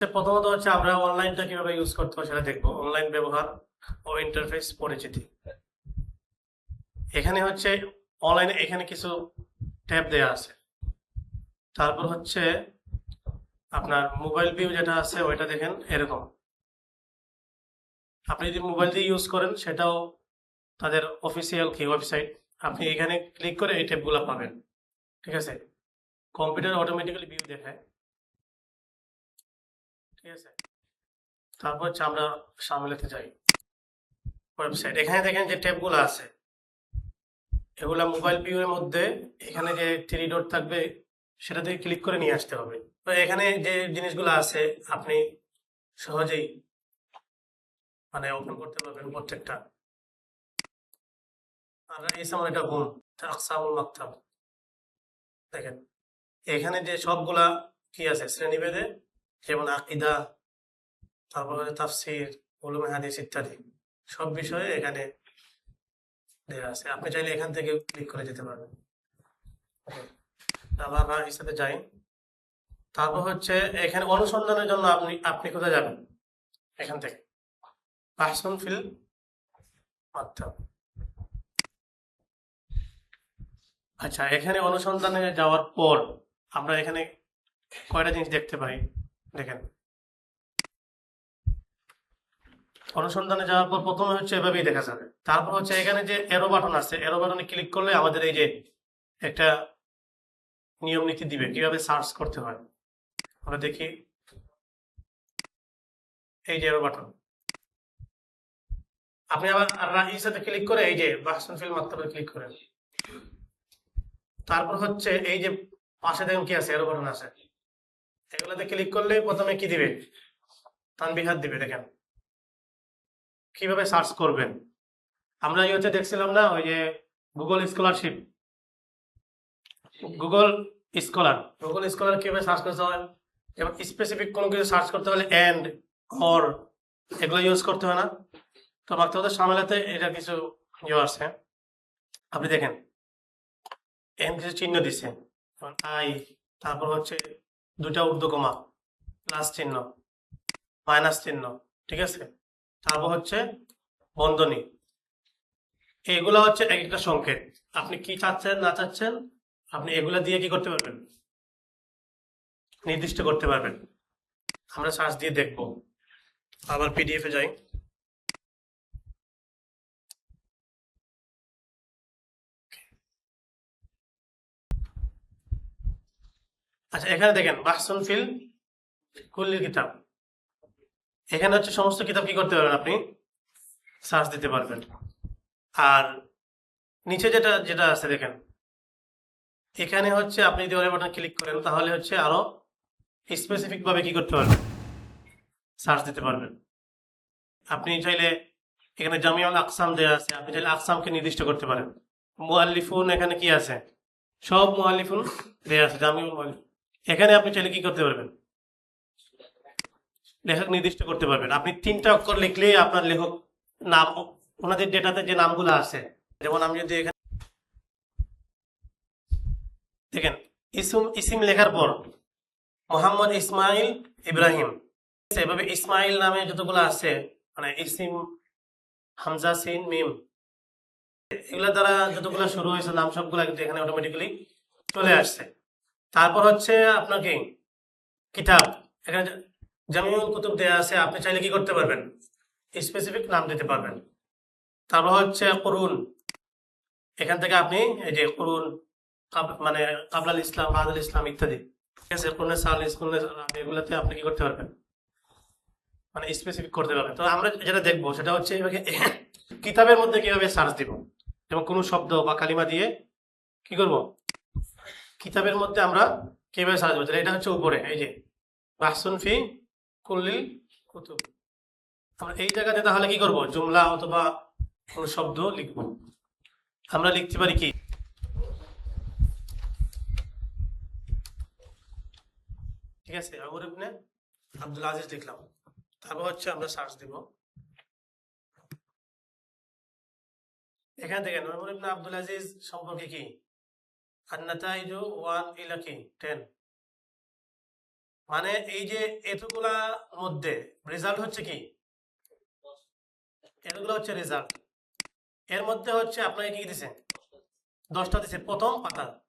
প্রথমত হচ্ছে আমরা অনলাইনটা কীভাবে ইউজ করতে হয় সেটা দেখব। অনলাইন ব্যবহার ও ইন্টারফেস পরিচিতি। এখানে হচ্ছে অনলাইনে এখানে কিছু ট্যাব দেয়া আছে। তারপর হচ্ছে আপনার মোবাইল ভিউ যেটা আছে ওইটা দেখেন, এরকম। আপনি যদি মোবাইল দিয়ে ইউজ করেন, সেটাও তাদের অফিসিয়াল কি ওয়েবসাইট আপনি এখানে ক্লিক করে এই ট্যাবগুলো পাবেন। ঠিক আছে? কম্পিউটার অটোমেটিক্যালি ভিউ দেখায়। তারপর হচ্ছে আমরা সামলাতে যাই। ওয়েবসাইট এখানে দেখেন যে ট্যাবগুলো আছে। এগুলা মোবাইল ভিউ এর মধ্যে এখানে যে থ্রি ডট থাকবে সেটাতে ক্লিক করে নিয়ে আসতে হবে। এখানে যে জিনিসগুলো আছে, আপনি সহজেই মানে ওপেন করতে পারবেন প্রত্যেকটা। আর এই সময় গুণ আকসামুল মাকতাব দেখেন, এখানে যে সবগুলা কি আছে, শ্রেণীভেদে যেমন আকিদা, তারপর তাফসির, উলুমে হাদিস ইত্যাদি। সব বিষয়ে এখানে দেওয়া আছে। আপনি চাইলে এখান থেকে ক্লিক করে যেতে পারবেন। আবার এর সাথে যাই। তারপর হচ্ছে এখানে অনুসন্ধানের জন্য আপনি আপনি কোথায় যাবেন? এখান থেকে। পার্সন ফিল মাধ্যম আচ্ছা এখানে অনুসন্ধানে যাওয়ার পর আমরা এখানে কয়টা জিনিস দেখতে পাই? দেখেন। অনুসন্ধানে যাওয়ার পর প্রথমে হচ্ছে এভাবেই দেখা যাবে। তারপর হচ্ছে এখানে যে এরো বাটন আছে এরো বাটনে ক্লিক করলে আমাদের এই যে একটা নিয়ম নীতি দিবে, কীভাবে সার্চ করতে হয়। আমরা দেখি। এই যে এরো বাটন আপনি আবার রাহির সাথে ক্লিক করে এই যে বাসন ফিল মাত্রা ক্লিক করেন। তারপর হচ্ছে এই যে পাশে দেখেন কি আছে এরো বাটন আছে। এগুলোতে ক্লিক করলে প্রথমে কি দিবে? তানবিহাত দিবে, দেখেন। কীভাবে সার্চ করবেন? আমরা হচ্ছে দেখছিলাম না, ওই যে Google scholarship Google scholar Google scholar কীভাবে সার্চ করতে হয়? এবং স্পেসিফিক কোনো কিছু সার্চ করতে হলে এন্ড অর এগুলো ইউজ করতে হয় না। তো মাক্তাবাদের সামলাতে এটা কিছু ইয়ে আছে। আপনি দেখেন এন কিছু চিহ্ন দিছে। আই তারপর হচ্ছে দুটা ঊর্ধ্বকমা প্লাস চিহ্ন, মাইনাস চিহ্ন, ঠিক আছে? তারপর হচ্ছে বন্ধনী। এগুলা হচ্ছে এক একটা সংকেত। আপনি কি চাচ্ছেন, না চাচ্ছেন, আপনি এগুলা দিয়ে কি করতে পারবেন? নির্দিষ্ট করতে পারবেন। আমরা সার্চ দিয়ে দেখব। আবার পিডিএফ এ যাই। আচ্ছা এখানে দেখেন বাহসুন ফিল কুল্লির কিতাব। এখানে হচ্ছে সমস্ত কিতাব কি করতে পারবেন আপনি? সার্চ দিতে পারবেন। আর নিচে যেটা যেটা আছে দেখেন, এখানে হচ্ছে আপনি যদি ওরে বাটন ক্লিক করেন, তাহলে হচ্ছে আরও স্পেসিফিক ভাবে কি করতে পারবেন? সার্চ দিতে পারবেন। আপনি চাইলে এখানে জামিউল আকসাম দেওয়া আছে, আপনি চাইলে আকসামকে নির্দিষ্ট করতে পারেন। মুআল্লিফুন এখানে কি আছে? সব মুআল্লিফুন দেওয়া আছে, জামিউল মুআল্লিফ এখানে আপনি চাইলে কি করতে পারবেন? লেখক নির্দিষ্ট করতে পারবেন। আপনি তিনটা অক্ষর লিখলে আপনার লেখক নাম, ওনাদের ডেটাতে যে নামগুলো আছে, যেমন আমি যদি এখানে দেখেন, ইসুম, ইসিম লেখার পর মোহাম্মদ ইসমাইল ইব্রাহিম, এভাবে ইসমাইল নামে যতগুলো আছে মানে ইসিম, হামজা, সিন, মিম এগুলা দ্বারা যতগুলো শুরু হয়েছে, নাম সবগুলো কিন্তু এখানে অটোমেটিক্যালি চলে আসছে। তারপর হচ্ছে আপনাকে কিতাব, এখানে জামিউল কুতুব দেয়া আছে, আপনি চাইলে কি করতে পারবেন? স্পেসিফিক নাম দিতে পারবেন। তারপর হচ্ছে করুন। এখান থেকে আপনি এই যে করুন মানে কাবলাল ইসলাম, বাহাদুল ইসলাম ইত্যাদি, ঠিক আছে? কোন সাল স্কুল এগুলোতে আপনি কি করতে পারবেন? মানে স্পেসিফিক করতে পারবেন। তো আমরা যেটা দেখব সেটা হচ্ছে কিতাবের মধ্যে কীভাবে সার্চ দিব? এবং কোনো শব্দ বা কালিমা দিয়ে কি করব? কিতাবের মধ্যে আমরা কীভাবে সার্চ করব এটা হচ্ছে উপরে, এই যে, বাহসুন ফি কুল্লিল কুতুব। আমরা এই জায়গাতে তাহলে কি করব? জুমলা অথবা কোন শব্দ লিখব। আমরা লিখতে পারি কি? ঠিক আছে, আমর ইবনে আব্দুল আজিজ লিখলাম। তারপর হচ্ছে আমরা সার্চ দিব। এখান থেকে নমর ইবনে আব্দুল আজিজ সম্পর্কে কি? আর নাতাইজু ওয়ান ইলা কি টেন। মানে এই যে এতগুলা মধ্যে রেজাল্ট হচ্ছে কি? এতগুলো হচ্ছে রেজাল্ট এর মধ্যে হচ্ছে আপনাকে কি দিছে? দশটা দিছে, প্রথম পাতা।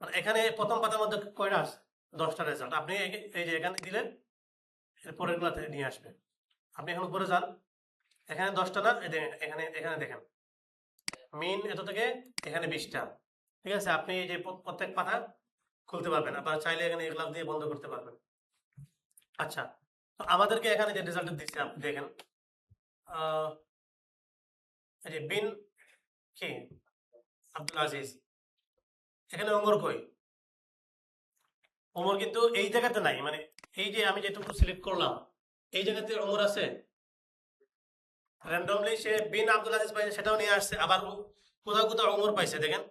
মানে এখানে প্রথম পাতার মধ্যে কয়টা আছে? দশটা রেজাল্ট আপনি এই- যে এখানে দিলেন, এর পরের গুলাতে নিয়ে আসবেন। আপনি এখন উপরে যান। এখানে দশটা না এখানে এখানে দেখেন। মিন এত থেকে এখানে বিশটা। ঠিক আছে? আপনি যে প্রত্যেক পাতা খুলতে পারবেন আপনারা চাইলে এখানে এগুলা দিয়ে বন্ধ করতে পারবেন। আচ্ছা তো আমাদেরকে এখানে যে রেজাল্ট দিচ্ছে আপনি দেখেন। যে বিন কি? আব্দুল আজিজ। এখানে ওমর কই? ওমর কিন্তু এই জায়গাতে নাই মানে এই যে আমি যেটুকু সিলেক্ট করলাম, এই জায়গাতে ওমর আছে? র্যান্ডমলি সে বিন আব্দুল আজিজ পাইছে, সেটাও নিয়ে আসছে, আবার কোথাও কোথাও ওমর পাইছে, দেখেন।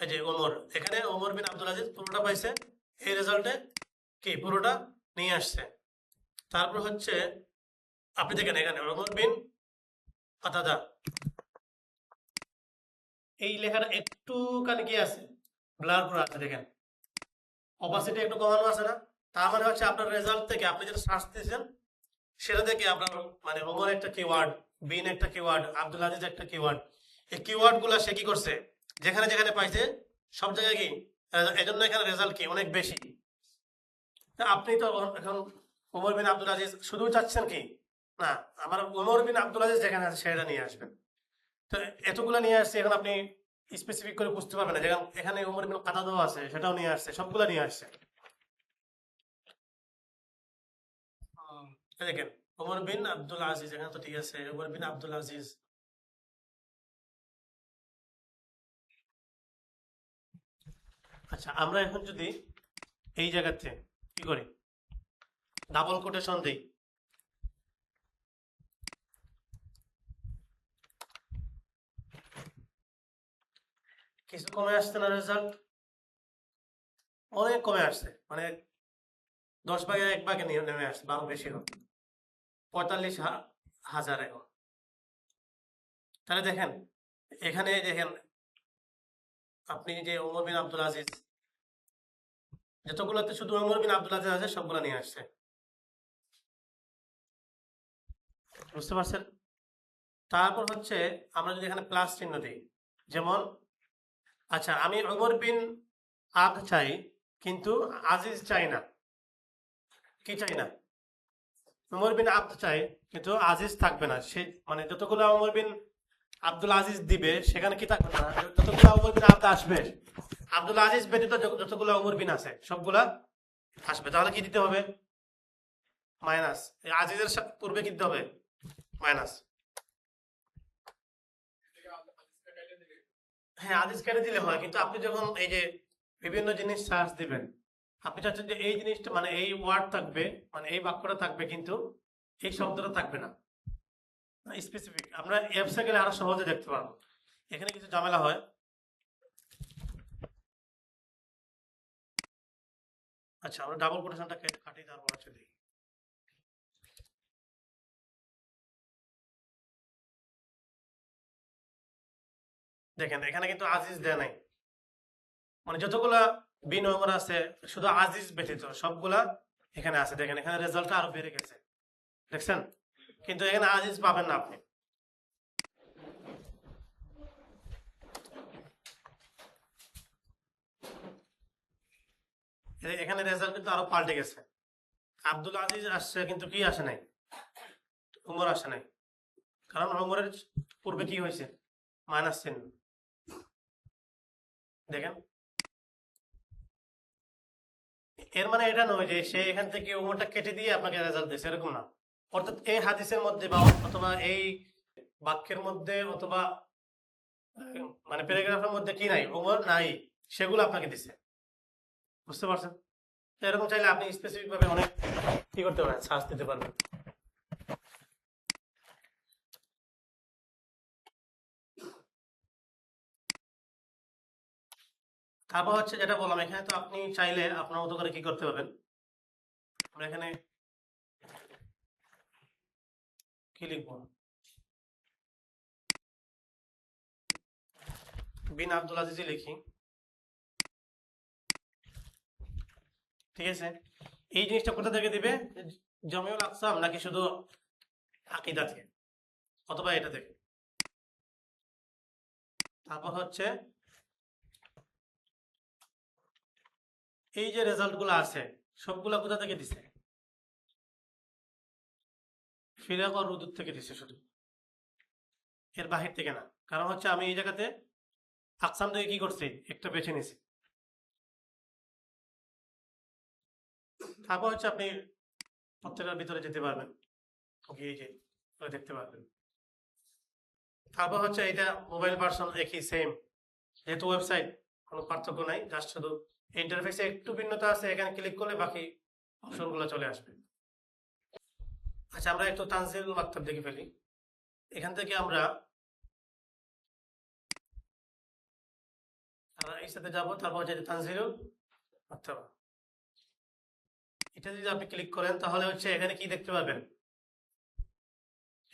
এই যে ওমর, এখানে ওমর বিন আব্দুল আজিজ পুরোটা পাইছে। এই রেজাল্টে কি? পুরোটা নিয়ে আসছে। তারপর হচ্ছে, আপনি দেখেন এখানে ওমর বিন আতাদা। এই লেখাটা একটুখানি কি আছে? ব্লার করা আছে, দেখেন। অপাসিটি একটু কমানো আছে না? তার মানে হচ্ছে আপনার রেজাল্ট থেকে আপনি যেটা সার্চ দিয়েছেন, সেটা থেকে আপনার মানে ওমর একটা কিওয়ার্ড বিন একটা কিওয়ার্ড আব্দুল আজিজ একটা কিওয়ার্ড এই কিওয়ার্ডগুলা সে কি করছে? যেখানে যেখানে পাইছে, সব জায়গায় কি? এজন্য এখানে রেজাল্ট কি? অনেক বেশি। আপনি তো এখন ওমর বিন আব্দুল আজিজ শুধু চাচ্ছেন কি? না, আমার ওমর বিন আব্দুল আজিজ যেখানে আছে, সেটা নিয়ে আসবেন। তো এতগুলো নিয়ে আসছে, এখন আপনি স্পেসিফিক করে বুঝতে পারবেন না। এখানে ওমর বিন কাতাদাও আছে, সেটাও নিয়ে আসছে, সবগুলো নিয়ে আসছে। দেখেন, ওমর বিন আব্দুল আজিজ, এখানে তো ঠিক আছে, ওমর বিন আব্দুল আজিজ আচ্ছা আমরা এখন যদি এই জায়গাতে কি করি? ডাবল কোটেশন দিই। কিছু কমে আসছে না রেজাল্ট অনেক কমে আসছে মানে দশ ভাগে এক ভাগে নেমে আসছে, বারো বেশি হোক। পঁয়তাল্লিশ হাজার এখন। তাহলে দেখেন, এখানে দেখেন আপনি যে ওমর বিন আব্দুল আজিজ, যতগুলোতে শুধু ওমর বিন আব্দুল আজিজ আছে, সবগুলো নিয়ে আসছে। বুঝতে পারছেন? তারপর হচ্ছে আমরা যদি এখানে প্লাস চিহ্ন দিই, যেমন আচ্ছা আমি ওমর বিন আদ চাই, কিন্তু আজিজ চাই না। কি চাই না? ওমর বিন আব্দ চাই, কিন্তু আজিজ থাকবে না। সে মানে যতগুলো ওমর বিন আব্দুল আজিজ দিবে, সেখানে কি থাকবে না? যতগুলো ওমর বিন আব্দ আসবে, আব্দুল আজিজ ব্যতীত যতগুলো ওমর বিন আছে, সবগুলা আসবে। তাহলে কি দিতে হবে? মাইনাস। আজিজের পূর্বে কি দিতে হবে? মাইনাস। হ্যাঁ আদেশ কেটে দিলে হয়, কিন্তু আপনি যখন এই যে বিভিন্ন জিনিস সার্চ দিবেন, আপনি চাচ্ছেন যে এই জিনিসটা মানে এই ওয়ার্ড থাকবে মানে এই বাক্যটা থাকবে, কিন্তু এই শব্দটা থাকবে না। স্পেসিফিক আমরা অ্যাপসে গেলে আরও সহজে দেখতে পারব। এখানে কিছু ঝামেলা হয়। আচ্ছা আমরা ডাবল কোটেশনটা কেটে কাটি তারপর হচ্ছে দেখি। দেখেন, এখানে কিন্তু আজিজ দেয় নাই। মানে যতগুলা বিনিয়োগ আছে, শুধু আজিজ ব্যতীত সবগুলা এখানে আছে। দেখেন, এখানে রেজাল্টটা আরও বেড়ে গেছে। দেখছেন? কিন্তু এখানে আজিজ পাবেন না আপনি। এখানে রেজাল্ট কিন্তু আরও পাল্টে গেছে। আব্দুল আজিজ আসছে, কিন্তু কি আসে নাই? উমর আসে নাই। কারণ উমরের পূর্বে কি হয়েছে? মাইনাস চিহ্ন। দেখেন। এর মানে এটা নয় যে সে এখান থেকে উমরটা কেটে দিয়ে আপনাকে রেজাল্ট দিয়েছে, এরকম না। অর্থাৎ এই হাদিসের মধ্যে বা অথবা এই বাক্যের মধ্যে অথবা মানে প্যারাগ্রাফের মধ্যে কি নাই উমর নাই, সেগুলো আপনাকে দিছে। বুঝতে পারছেন? এরকম চাইলে আপনি স্পেসিফিক ভাবে অনেক কি করতে পারেন সার্চ দিতে পারবেন। তারপর হচ্ছে যেটা বললাম, এখানে তো আপনি চাইলে আপনার মতো করে কি করতে পারবেন? আমরা এখানে কি লিখব? বিন আব্দুল আজিজই লিখি। ঠিক আছে? এই জিনিসটা কোথা থেকে দিবে? জমিউল আকসাম নাকি শুধু আকিদা থেকে? অথবা এটা থেকে? তারপর হচ্ছে, এই যে রেজাল্টগুলো আছে, সবগুলা কোথা থেকে দিছে? ফিরাক আর রুদুর থেকে দিছে শুধু। এর বাহির থেকে না। কারণ হচ্ছে আমি এই জায়গাতে আকসাম থেকে কি করছি? একটা বেছে নিছি। তারপর হচ্ছে আপনি প্রত্যেকের ভিতরে যেতে পারবেন। গিয়ে যে দেখতে পারবেন। তারপর হচ্ছে এটা মোবাইল ভার্সন একই সেম যেহেতু ওয়েবসাইট কোনো পার্থক্য নাই জাস্ট শুধু ইন্টারফেসে একটু ভিন্নতা আছে, এখানে ক্লিক করলে বাকি অপশনগুলো চলে আসবে। আচ্ছা আমরা একটু তানজিল মাকতাব দেখে ফেলি। এখান থেকে আমরা এই সাথে যাব, তারপর হচ্ছে তানজিলুল মাকতাব। এটা যদি আপনি ক্লিক করেন, তাহলে হচ্ছে এখানে কি দেখতে পাবেন?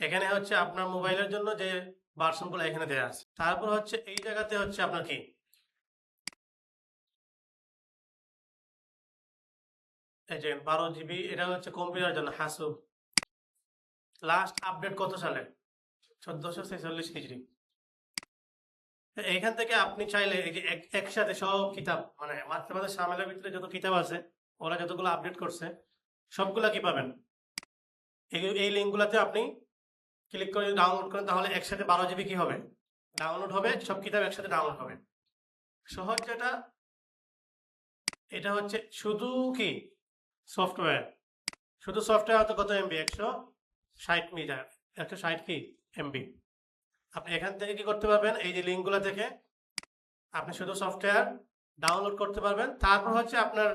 এখানে হচ্ছে আপনার মোবাইলের জন্য যে ভার্সনগুলো এখানে দেওয়া আছে। তারপর হচ্ছে এই জায়গাতে হচ্ছে আপনার কি? এই যে বারো জিবি এটা হচ্ছে কম্পিউটার জন্য হাসুব লাস্ট আপডেট কত সালে? চোদ্দশো ছেচল্লিশ হিজড়ি। এইখান থেকে আপনি চাইলে এই যে এক- একসাথে সব কিতাব মানে মাতৃভাষা সামিলের ভিতরে যত কিতাব আছে, ওরা যতগুলো আপডেট করছে, সবগুলা কি পাবেন? এই লিঙ্কগুলোতে আপনি ক্লিক করে ডাউনলোড করেন, তাহলে একসাথে বারো জিবি কি হবে? ডাউনলোড হবে, সব কিতাব একসাথে ডাউনলোড হবে। সহজ যেটা, এটা হচ্ছে শুধু কি? সফটওয়্যার শুধু সফটওয়্যার হয়তো কত এমবি একশো ষাট মিটার, একশো ষাট কি এমবি। আপনি এখান থেকে কি করতে পারবেন? এই যে লিঙ্কগুলো থেকে আপনি শুধু সফটওয়্যার ডাউনলোড করতে পারবেন। তারপর হচ্ছে আপনার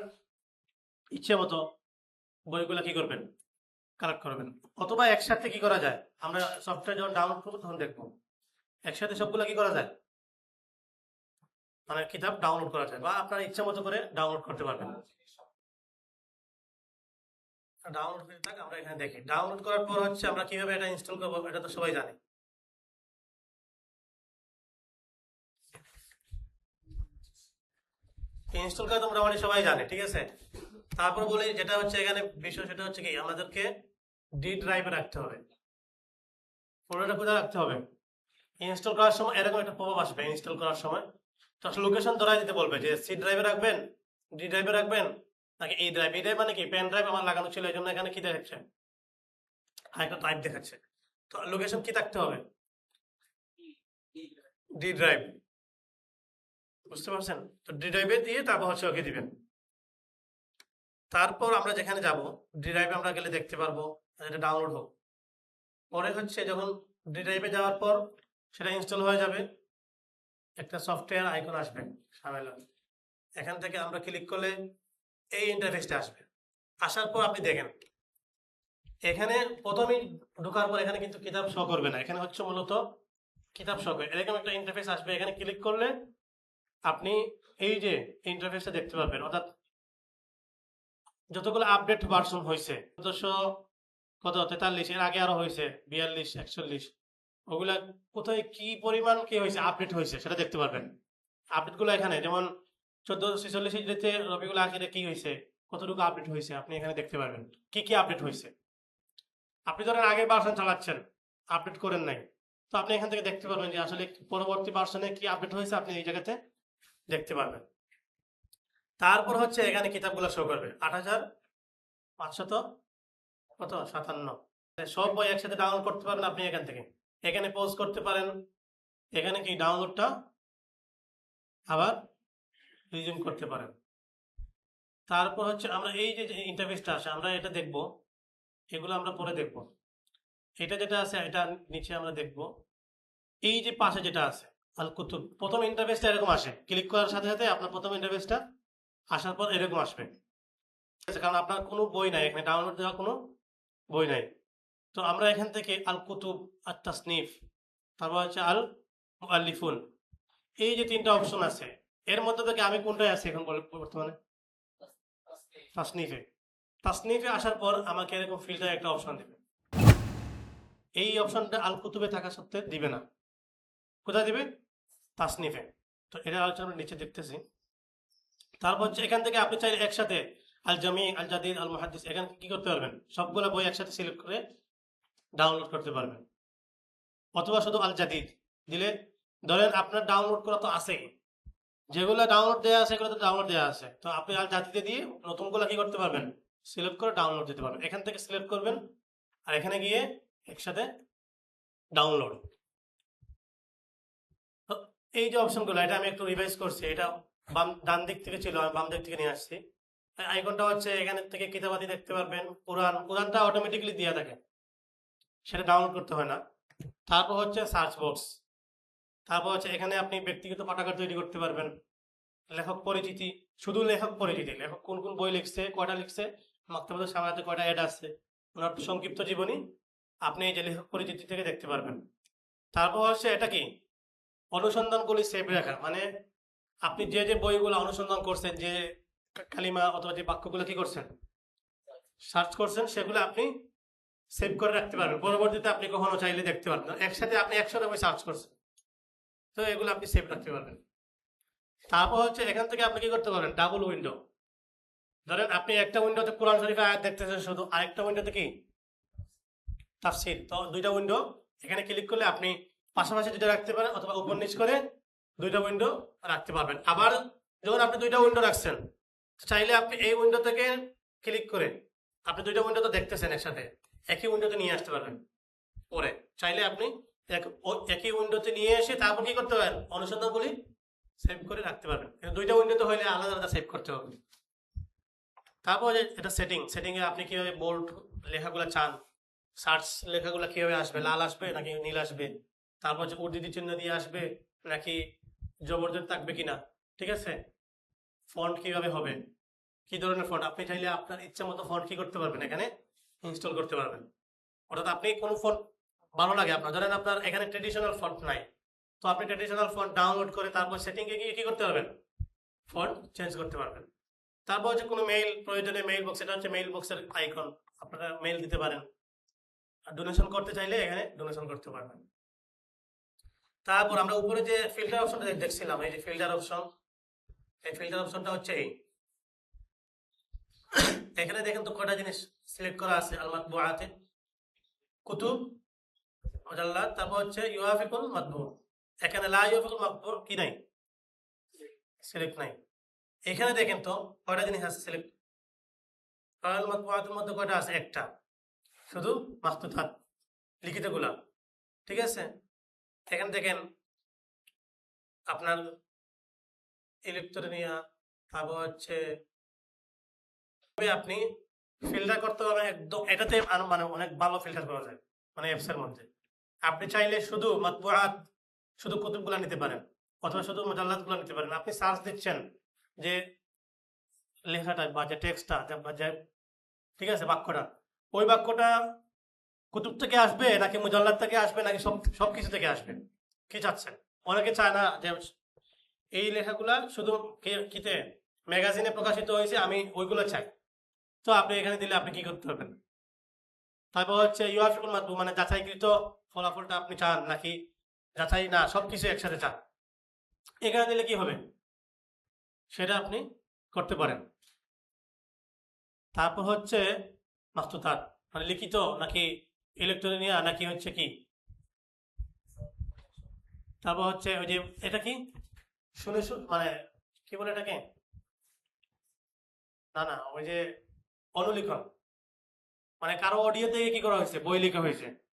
ইচ্ছে মতো বইগুলো কি করবেন? কালেক্ট করবেন। অথবা একসাথে কি করা যায়? আমরা সফটওয়্যার যখন ডাউনলোড করব তখন দেখব। একসাথে সবগুলো কি করা যায়? মানে কিতাব ডাউনলোড করা যায় বা আপনার ইচ্ছা মতো করে ডাউনলোড করতে পারবেন। ডাউনলোড করে থাক, আমরা এখানে দেখি। ডাউনলোড করার পর হচ্ছে আমরা কীভাবে এটা ইনস্টল করব, এটা তো সবাই জানে। ইনস্টল করা তো মোটামুটি সবাই জানে, ঠিক আছে? তারপর বলি, যেটা হচ্ছে এখানে বিষয় সেটা হচ্ছে কি, আমাদেরকে ডি ড্রাইভে রাখতে হবে। ফোল্ডারটা কোথায় রাখতে হবে? ইনস্টল করার সময় এরকম একটা প্রভাব আসবে ইনস্টল করার সময়। তো লোকেশন ধরাই দিতে বলবে যে সি ড্রাইভে রাখবেন ডি ড্রাইভে রাখবেন নাকি এই ড্রাইভ মানে কি? পেন ড্রাইভ আমার লাগানো ছিল এই জন্য এখানে কি দেখাচ্ছে? আরেকটা টাইপ দেখাচ্ছে। তো লোকেশন কি থাকতে হবে? ডি ড্রাইভ বুঝতে পারছেন? তো ডি ড্রাইভে দিয়ে তারপর হচ্ছে ওকে দিবেন। তারপর আমরা যেখানে যাব ডি ড্রাইভে আমরা গেলে দেখতে পারব, এটা ডাউনলোড হোক। পরে হচ্ছে যখন ডি ড্রাইভে যাওয়ার পর সেটা ইনস্টল হয়ে যাবে, একটা সফটওয়্যার আইকন আসবে সামনে এখান থেকে আমরা ক্লিক করলে এই ইন্টারফেসটা আসবে। আসার পর আপনি দেখেন, এখানে প্রথমেই ঢোকার পর এখানে কিন্তু কিতাব শো করবে না। এখানে হচ্ছে মূলত কিতাব শো করে। এরকম একটা ইন্টারফেস আসবে। এখানে ক্লিক করলে আপনি এই যে ইন্টারফেসটা দেখতে পাবেন অর্থাৎ যতগুলো আপডেট ভার্সন হয়েছে, চোদ্দশো কত? তেতাল্লিশ, এর আগে আরও হয়েছে, বিয়াল্লিশ, একচল্লিশ। ওগুলা কোথায় কি পরিমাণ কি হয়েছে আপডেট হয়েছে, সেটা দেখতে পারবেন। আপডেটগুলো এখানে, যেমন চোদ্দ, ছেচল্লিশ ইজরিতে রবিগুলো আখিরে কি হয়েছে? কতটুকু আপডেট হয়েছে? আপনি এখানে দেখতে পারবেন। কি কি আপডেট হয়েছে? আপনি ধরেন আগে ভার্সন চালাচ্ছেন আপডেট করেন নাই। তো আপনি এখান থেকে দেখতে পারবেন যে আসলে পরবর্তী ভার্সনে কি আপডেট হয়েছে আপনি এই জায়গাতে দেখতে পারবেন। তারপর হচ্ছে এখানে কিতাবগুলো শো করবে। আট হাজার পাঁচশত কত? সাতান্ন। সব বই একসাথে ডাউনলোড করতে পারেন আপনি এখান থেকে। এখানে পোস্ট করতে পারেন। এখানে কি ডাউনলোডটা আবার রিজিউম করতে পারেন। তারপর হচ্ছে আমরা এই যে ইন্টারফেসটা আছে আমরা এটা দেখব। এগুলো আমরা পরে দেখব। এটা যেটা আছে এটা নিচে আমরা দেখব। এই যে পাশে যেটা আছে আল কুতুব প্রথম ইন্টারফেসটা এরকম আসে। ক্লিক করার সাথে সাথে আপনার প্রথম ইন্টারফেসটা আসার পর এরকম আসবে। ঠিক আছে, কারণ আপনার কোনো বই নাই এখানে ডাউনলোড দেওয়া কোনো বই নাই। তো আমরা এখান থেকে আল কুতুব আর তাসনিফ তারপর হচ্ছে আল আলিফুন এই যে তিনটা অপশন আছে এর মধ্যে থেকে আমি কোনটায় আছি এখন বর্তমানে? তাসনিফে। তাসনিফে আসার পর আমাকে এরকম ফিল্টার একটা অপশন দেবে। এই অপশনটা আল কুতুবে থাকা সত্ত্বে দিবে না। কোথায় দিবে? তাসনিফে। তো এটা আলোচনা আমরা নিচে দেখতেছি। তারপর হচ্ছে এখান থেকে আপনি চাইলে একসাথে আল জামি আল জাদিদ আল মুহাদ্দিস এখানে কি করতে পারবেন? সবগুলো বই একসাথে সিলেক্ট করে ডাউনলোড করতে পারবেন। অথবা শুধু আল জাদিদ দিলে ধরেন আপনার ডাউনলোড করা তো আছেই। যেগুলো ডাউনলোড দেওয়া আছে সেগুলো তো ডাউনলোড দেওয়া আছে। তো আপনি আল জাদিদে দিয়ে নতুনগুলো কি করতে পারবেন? সিলেক্ট করে ডাউনলোড দিতে পারবেন। এখান থেকে সিলেক্ট করবেন আর এখানে গিয়ে একসাথে ডাউনলোড এই যে অপশনগুলো এটা আমি একটু রিভাইজ করছি। এটা বাম, ডান দিক থেকে ছিল, আমি বাম দিক থেকে নিয়ে আসছি। আইকনটা হচ্ছে এখানে থেকে কিতাবাদি দেখতে পারবেন, কোরআন। কোরআনটা অটোমেটিক্যালি দেওয়া থাকে। সেটা ডাউনলোড করতে হয় না। তারপর হচ্ছে সার্চ বক্স তারপর হচ্ছে এখানে আপনি ব্যক্তিগত পাঠাগার তৈরি করতে পারবেন। লেখক পরিচিতি, শুধু লেখক পরিচিতি, লেখক কোন কোন বই লিখছে, কয়টা লিখছে মাক্তাবাদের সামাতে কয়টা অ্যাড আছে, ওনার সংক্ষিপ্ত জীবনী আপনি এই যে লেখক পরিচিতি থেকে দেখতে পারবেন। তারপর হচ্ছে এটা কি? অনুসন্ধানগুলি সেভ রাখা মানে আপনি যে যে বইগুলো অনুসন্ধান করছেন, যে কালিমা অথবা যে বাক্যগুলো কি করছেন? সার্চ করছেন, সেগুলো আপনি সেভ করে রাখতে পারবেন। পরবর্তীতে আপনি কখনো চাইলে দেখতে পারবেন একসাথে আপনি একসাথে বই সার্চ করছেন। তো এগুলো আপনি সেভ রাখতে পারবেন। তারপর হচ্ছে এখান থেকে আপনি কি করতে পারবেন? ডাবল উইন্ডো ধরেন আপনি একটা উইন্ডোতে কোরআন শরীফ আয়াত দেখতেছেন, শুধু আরেকটা উইন্ডোতে কি? তাফসির। তো দুইটা উইন্ডো এখানে ক্লিক করলে আপনি পাশাপাশি দুইটা রাখতে পারেন অথবা উপর নিচ করে দুইটা উইন্ডো রাখতে পারবেন। আবার যখন আপনি দুইটা উইন্ডো রাখছেন, চাইলে আপনি এই উইন্ডো থেকে ক্লিক করে আপনি দুইটা উইন্ডো তো দেখতেছেন একসাথে, একই উইন্ডোতে নিয়ে আসতে পারবেন। পরে চাইলে আপনি একই উইন্ডোতে নিয়ে এসে তারপর কি করতে পারেন অনুসন্ধানগুলি সেভ করে রাখতে পারবেন কিন্তু দুইটা উইন্ডোতে হলে আলাদা আলাদা সেভ করতে হবে। তারপর এটা সেটিং সেটিং এ আপনি কীভাবে বোল্ড লেখাগুলো চান? সার্চ লেখাগুলো কীভাবে আসবে? লাল আসবে নাকি নীল আসবে? তারপর যে উর্দিদি চিহ্ন দিয়ে আসবে নাকি জবরদস্ত থাকবে কিনা? ঠিক আছে? ফন্ট কীভাবে হবে? কি ধরনের ফন্ট আপনি চাইলে আপনার ইচ্ছা মতো ফন্ট কি করতে পারবেন এখানে? ইনস্টল করতে পারবেন। অর্থাৎ আপনি কোন ফন্ট ভালো লাগে আপনার। ধরেন আপনার এখানে ট্রেডিশনাল ফন্ট নাই। তো আপনি ট্রেডিশনাল ফন্ট ডাউনলোড করে তারপর সেটিংয়ে গিয়ে কি করতে পারবেন? ফন্ট চেঞ্জ করতে পারবেন। তারপর হচ্ছে কোনো মেইল প্রয়োজনে মেইল বক্স এটা হচ্ছে মেইল বক্সের আইকন আপনারা মেইল দিতে পারেন। আর ডোনেশন করতে চাইলে এখানে ডোনেশন করতে পারবেন। তারপর আমরা উপরে যে ফিল্টার অপশনটা দেখছিলাম, এই যে ফিল্টার অপশন এই ফিল্টার অপশনটা হচ্ছে এই। এখানে দেখেন তো কটা জিনিস সিলেক্ট করা আছে আল মাতবুআতে কুতুব মুজাল্লাদ তারপর হচ্ছে ইউআফিকুল মাতবু এখানে লা ইউআফিকুল মাতবু কি নাই? সিলেক্ট নাই। এখানে দেখেন তো, কয়টা জিনিস আছে সিলেক্ট আল মাতবুআতের মধ্যে কয়টা আছে? একটা। শুধু মাহতুতাত লিখিতগুলা ঠিক আছে? এখানে দেখেন, আপনার ইলেকট্রনিয়া, তারপর হচ্ছে আপনি ফিল্টার করতে পারবেন, একদম, এটাতে মানে অনেক ভালো ফিল্টার করা যায় মানে অ্যাপস এর মধ্যে। আপনি চাইলে শুধু মাতবুআত শুধু কুতুবগুলা নিতে পারেন, অথবা শুধু মুজাল্লাদ নিতে পারেন। আপনি সার্চ দিচ্ছেন যে লেখাটা বা যে টেক্সটটা বা যে, ঠিক আছে, বাক্যটা, ওই বাক্যটা কুতুব থেকে আসবে নাকি মুজাল্লাদ থেকে আসবে নাকি সব সব কিছু থেকে আসবে? কি চাচ্ছেন? অনেকে চায় না যে এই লেখাগুলা শুধু কিতে? ম্যাগাজিনে প্রকাশিত হয়েছে, আমি ওইগুলো চাই। তো আপনি এখানে দিলে আপনি কি করতে পারবেন? তারপর হচ্ছে ইউআফিকুল মাতবু মানে যাচাইকৃত ফলাফলটা আপনি চান নাকি যাচাই? না, সবকিছু একসাথে চান। এখানে দিলে কি হবে? সেটা আপনি করতে পারেন। তারপর হচ্ছে মাস্তুতার। মানে লিখিত নাকি ইলেকট্রনিয়া নাকি হচ্ছে কি? তারপর হচ্ছে ওই যে, এটা কি? শুনে মানে কি বলে এটাকে? না না, ওই যে অনুলিখন। মানে কারও অডিও থেকে কি করা হয়েছে? বই লেখা হয়েছে।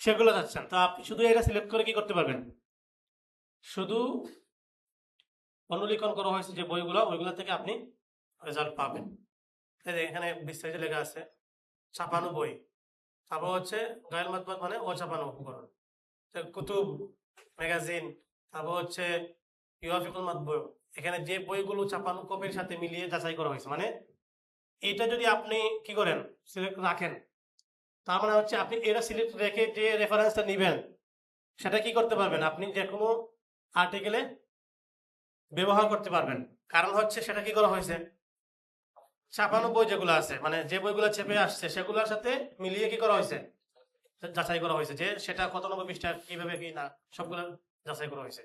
সেগুলো যাচ্ছেন। তো আপনি শুধু এটা সিলেক্ট করে কি করতে পারবেন? শুধু অনুলিখন করা হয়েছে যে বইগুলো, ওইগুলো থেকে আপনি রেজাল্ট পাবেন। এখানে বিস্তারিত লেখা আছে, ছাপানো বই। তারপর হচ্ছে গায়েল মাতবাদ মানে অছাপানো উপকরণ। কুতুব ম্যাগাজিন, তারপর হচ্ছে ইউআফিকুল মাতবু এখানে যে বইগুলো ছাপানো কপির সাথে মিলিয়ে যাচাই করা হয়েছে। মানে এটা যদি আপনি কি করেন সিলেক্ট রাখেন তার মানে হচ্ছে আপনি এটা সিলেক্ট রেখে যে রেফারেন্সটা নেবেন, সেটা কি করতে পারবেন? আপনি যে কোনো আর্টিকেলে ব্যবহার করতে পারবেন। কারণ হচ্ছে সেটা কি করা হয়েছে? ছাপানো বই যেগুলো আছে মানে যে বইগুলো চেপে আসছে, সেগুলোর সাথে মিলিয়ে কি করা হয়েছে? যাচাই করা হয়েছে যে সেটা কত নম্বর পৃষ্ঠা, কীভাবে কি না, সবগুলো যাচাই করা হয়েছে।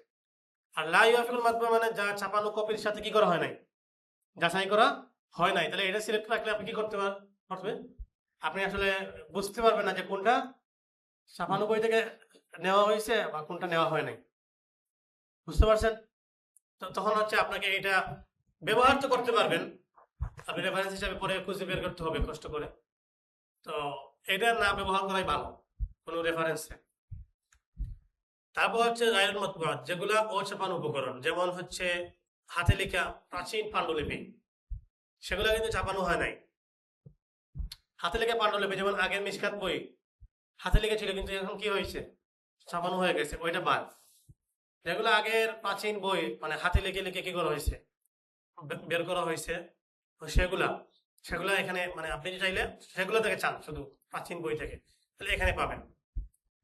আর লাই আফিকুল মাধ্যমে মানে যা ছাপানো কপির সাথে কি করা হয় নাই? যাচাই করা হয় নাই। তাহলে এটা সিলেক্ট রাখলে আপনি কি করতে পারবেন? আপনি আসলে বুঝতে পারবেন না যে কোনটা ছাপানো বই থেকে নেওয়া হয়েছে বা কোনটা নেওয়া হয় নাই। বুঝতে পারছেন? তো তখন হচ্ছে আপনাকে এটা ব্যবহার তো করতে পারবেন। আপনি রেফারেন্স হিসাবে পরে খুঁজে বের করতে হবে কষ্ট করে। তো এটা না ব্যবহার করাই ভালো, কোনো রেফারেন্সে তারপর হচ্ছে রায়ের মতবাদ, যেগুলা অচাপানো উপকরণ, যেমন হচ্ছে হাতে লেখা প্রাচীন পাণ্ডুলিপি, সেগুলো কিন্তু চাপানো হয় নাই। হাতে লেখা পাণ্ডুলিপি যেমন আগের মিসকাত বই, হাতে লেখা ছিল কিন্তু এখন কি হয়েছে? ছাপানো হয়ে গেছে, ওইটা বাদ। যেগুলো আগের প্রাচীন বই মানে হাতে লিখে লিখে কি করা হয়েছে? বের করা হয়েছে সেগুলা সেগুলা এখানে মানে আপনি যে চাইলে সেগুলো থেকে চান শুধু প্রাচীন বই থেকে, তাহলে এখানে পাবেন।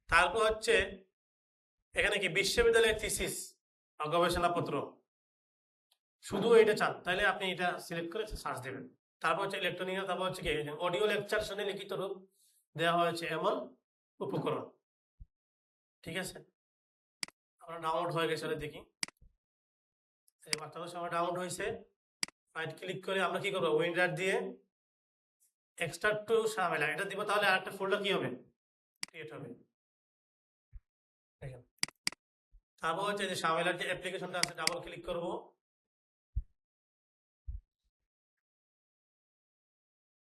তারপর হচ্ছে, এখানে কি বিশ্ববিদ্যালয়ের থিসিস গবেষণাপত্র? শুধু এটা চান, তাহলে আপনি এটা সিলেক্ট করে সার্চ দেবেন। তারপর হচ্ছে ইলেকট্রনিক তারপর হচ্ছে কি অডিও লেকচার শুনে লিখিত রূপ দেওয়া হয়েছে এমন উপকরণ। ঠিক আছে? আমরা ডাউনলোড হয়ে গেছে দেখি। বার্তালাপ সময় ডাউনলোড হয়েছে। রাইট ক্লিক করে আমরা কি করব? উইন্ডার দিয়ে এক্সট্রা টু সামেলা এটা দিব তাহলে আরেকটা ফোল্ডার কি হবে? ক্রিয়েট হবে। তারপর হচ্ছে যে সামেলার যে অ্যাপ্লিকেশনটা আছে ডাবল ক্লিক করব।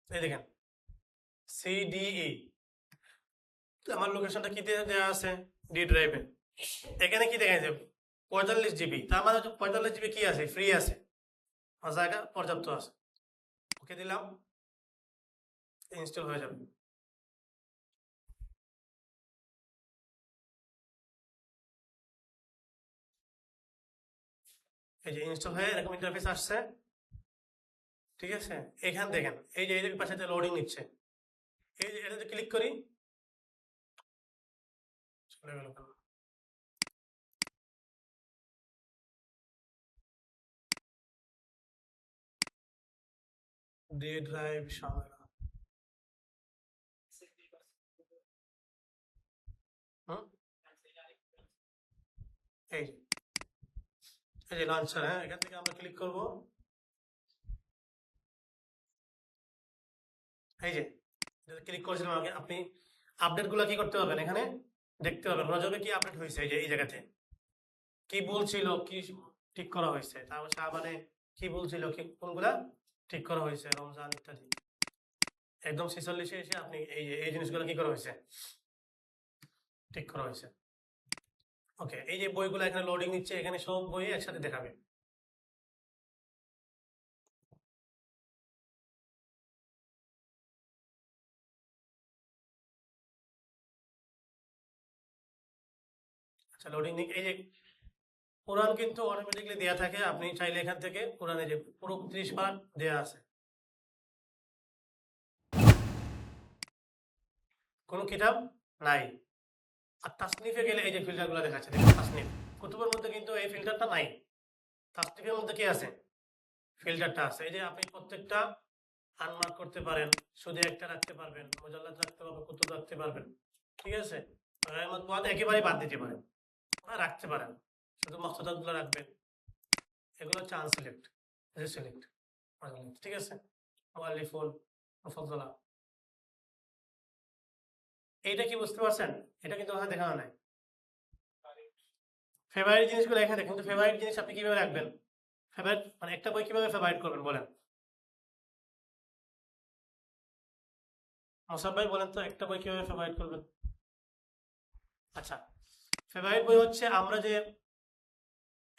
এই দেখেন সিডিই আমার লোকেশনটা কি দেওয়া আছে? ডি ড্রাইভে এখানে কি দেখা যাবে পঁয়তাল্লিশ জিবি তার মানে পঁয়তাল্লিশ জিবি কি আছে? ফ্রি আছে। আর জায়গা পর্যাপ্ত আছে। ওকে দিলাম। ইনস্টল হয়ে যাবে। এই যে ইনস্টল হয়ে এরকম ইন্টারফেস আসছে। ঠিক আছে? এখান দেখেন, এই যে এদের পাশে লোডিং নিচ্ছে, এই যে, এটাতে ক্লিক করি, চলে গেল? এই এই যে লঞ্চার হ্যাঁ এখান থেকে আমরা ক্লিক করব। এই যে ক্লিক করেছিলাম আগে, আপনি আপডেটগুলো কি করতে পারবেন এখানে? দেখতে পাবেন রজবে কি আপডেট হয়েছে এই যে, এই জায়গাতে? কি বলছিল কি ঠিক করা হয়েছে? তারপর শাহবানে কি বলছিল কি কোনগুলা ঠিক করা হয়েছে, রমজান ইত্যাদি। একদম ছেচল্লিশে এসে আপনি এই এই জিনিসগুলো কি করা হয়েছে? ঠিক করা হয়েছে। ওকে এই যে বইগুলো এখানে লোডিং নিচ্ছে, এখানে সব বই একসাথে দেখাবে। আচ্ছা লোডিং এই যে কোরআন কিন্তু অটোমেটিকলি দেয়া থাকে, আপনি চাইলে এখান থেকে কোরআনে যে পুরো ত্রিশ দেয়া আছে। কিতাব নাই। আর তাসনিফে গেলে এই যে দেখাচ্ছে, দেখুন তাসনিফ। কুতুবের মধ্যে কিন্তু এই ফিল্টারটা নাই। তাসনিফের মধ্যে কি আছে? ফিল্টারটা আছে। এই যে আপনি প্রত্যেকটা আনমার্ক করতে পারেন, শুধু একটা রাখতে পারবেন, মোজাল্লাদ রাখতে পারবেন, কুতুব রাখতে পারবেন। ঠিক আছে? একেবারেই বাদ দিতে পারেন। রাখতে পারেন। শুধু মকসদাতগুলো রাখবেন। এগুলো হচ্ছে আনসিলেক্ট সিলেক্ট ঠিক আছে? মুআল্লিফুল মুফাদ্দালা এইটা কি বুঝতে পারছেন? এটা কিন্তু ওখানে দেখানো নাই। ফেভারিট জিনিসগুলো এখানে কিন্তু ফেভারিট জিনিস আপনি কীভাবে রাখবেন? ফেভারিট মানে একটা বই কীভাবে ফেভারিট করবেন বলেন? মোসাব ভাই বলেন তো, একটা বই কীভাবে ফেভারিট করবেন? আচ্ছা। ফেভারিট বই হচ্ছে আমরা যে,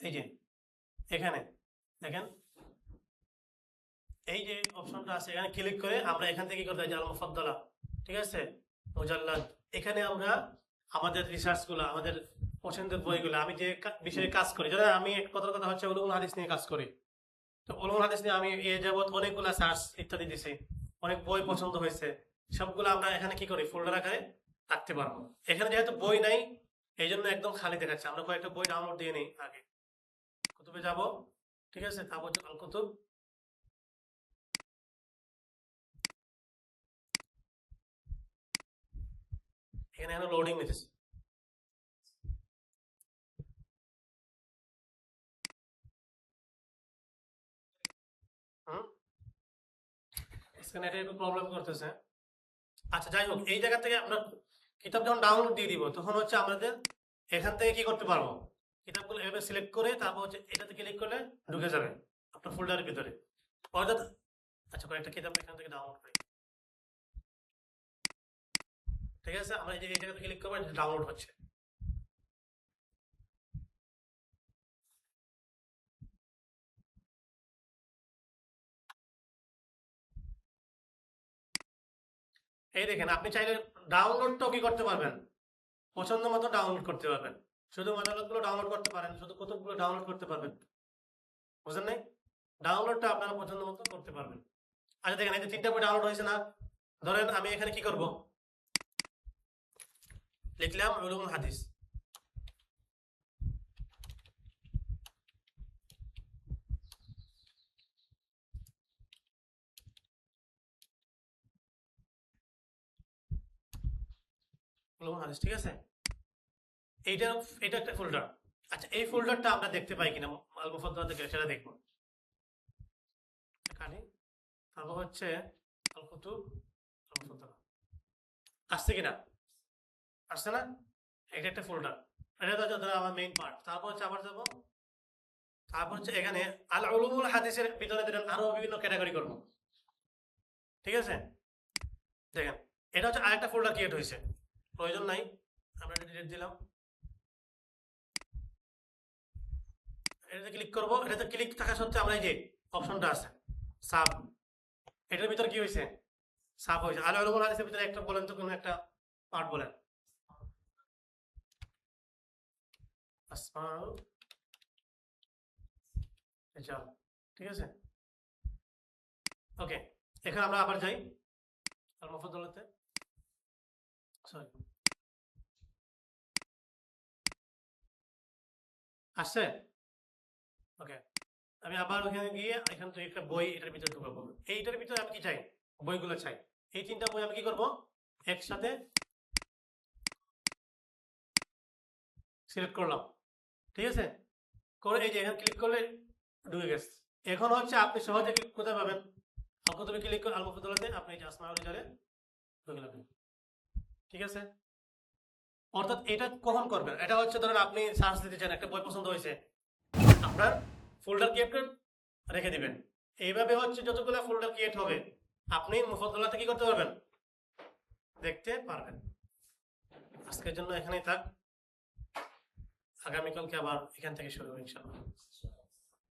এই যে, এখানে, দেখেন। এই যে অপশনটা আছে, এখানে ক্লিক করে আমরা এখান থেকে করতে হয়? আল মুফাদ্দালা ঠিক আছে? মুজাল্লাদ, এখানে আমরা আমাদের রিসার্চগুলো, আমাদের পছন্দের বইগুলো, আমি যে বিষয়ে কাজ করি যেমন আমি কথার কথা হচ্ছে উলুমুল হাদিস নিয়ে কাজ করি। তো উলুমুল হাদিস নিয়ে আমি এ যাবত অনেকগুলা সার্চ ইত্যাদি দিছি, অনেক বই পছন্দ হয়েছে, সবগুলো আমরা এখানে কি করি? ফোল্ডার আকারে রাখতে পারব। এখানে যেহেতু বই নাই এই জন্য একদম খালি দেখাচ্ছে। আমরা কয়েকটা বই ডাউনলোড দিয়ে নিই আগে। কুতুবে যাব। ঠিক আছে? তারপর হচ্ছে আল কুতুব এখানে এখন লোডিং নিতেছে। এটা একটু প্রবলেম করতেছে। আচ্ছা যাই হোক, এই জায়গা থেকে আমরা কিতাব যখন ডাউনলোড দিয়ে দিব, তখন হচ্ছে আমাদের এখান থেকে কি করতে পারব? কিতাবগুলো এভাবে সিলেক্ট করে তারপর হচ্ছে এটাতে ক্লিক করলে ঢুকে যাবে আপনার ফোল্ডারের ভিতরে। অর্থাৎ আচ্ছা কয়েকটা কিতাব এখান থেকে ডাউনলোড করি। ঠিক আছে? আমরা এই জায়গাতে ক্লিক করব ডাউনলোড হচ্ছে। এই দেখেন, আপনি চাইলে ডাউনলোডটাও কি করতে পারবেন পছন্দ মতো ডাউনলোড করতে পারবেন শুধু মজালগুলো ডাউনলোড করতে পারেন শুধু কতগুলো ডাউনলোড করতে পারবেন বুঝলেন নাই ডাউনলোডটা আপনারা পছন্দ মতো করতে পারবেন আচ্ছা দেখেন এই যে তিনটা বই ডাউনলোড হয়েছে না ধরেন আমি এখানে কি করব? লিখলাম উলুমুল হাদিস। উলুমুল হাদিস ঠিক আছে? এইটা এটা একটা ফোল্ডার আচ্ছা এই ফোল্ডারটা আমরা দেখতে পাই কিনা? আল থেকে সেটা দেখব কাটি তারপর হচ্ছে আল আসছে কিনা? আসছে না? এটা একটা ফোল্ডার এটা তো ধরো আমার মেইন পার্ট তারপর হচ্ছে আবার যাব। তারপর হচ্ছে এখানে আল উলুমুল হাদিসের ভিতরে আরও বিভিন্ন ক্যাটাগরি করব। ঠিক আছে? দেখেন, এটা হচ্ছে আরেকটা ফোল্ডার ক্রিয়েট হয়েছে। প্রয়োজন নাই, আমরা এটা ডিলিট দিলাম। এটাতে ক্লিক করব, এটাতে ক্লিক থাকা সত্ত্বেও আমরা এই যে অপশনটা আছে সাব এটার ভিতরে কি হয়েছে? সাব হয়েছে। আলো আলো হাদিসের ভিতরে একটা বলেন তো, কোনো একটা পার্ট বলেন। ঠিক আছে? ওকে এখানে আমরা আবার যাই আল মুফাদ্দালাতে সরি আসছে ওকে আমি আবার ওখানে গিয়ে এখান থেকে একটা বই এটার ভিতরে ঢুকাবো এইটার ভিতরে আমি কি চাই? বইগুলো চাই। এই তিনটা বই আমি কি করব? একসাথে সিলেক্ট করলাম। ঠিক আছে? করে এই যে এখানে ক্লিক করলে ঢুকে গেছে। এখন হচ্ছে আপনি সহজে কি- কোথায় পাবেন? আলকুতুবে ক্লিক করে আলমুফুদ্দোলাতে আপনি এই যে আসমাউল রিজালে ঢুকে ঠিক আছে? অর্থাৎ এটা কখন করবেন? এটা হচ্ছে ধরেন আপনি সার্চ দিতে চান, একটা বই পছন্দ হয়েছে। আপনার ফোল্ডার ক্রিয়েট করে রেখে দিবেন। এইভাবে হচ্ছে যতগুলো ফোল্ডার ক্রিয়েট হবে, আপনি মুফদ্দলাতে কি করতে পারবেন। দেখতে পারবেন। আজকের জন্য এখানেই থাক। আগামীকালকে আবার এখান থেকে শুরু হবে ইনশাআল্লাহ।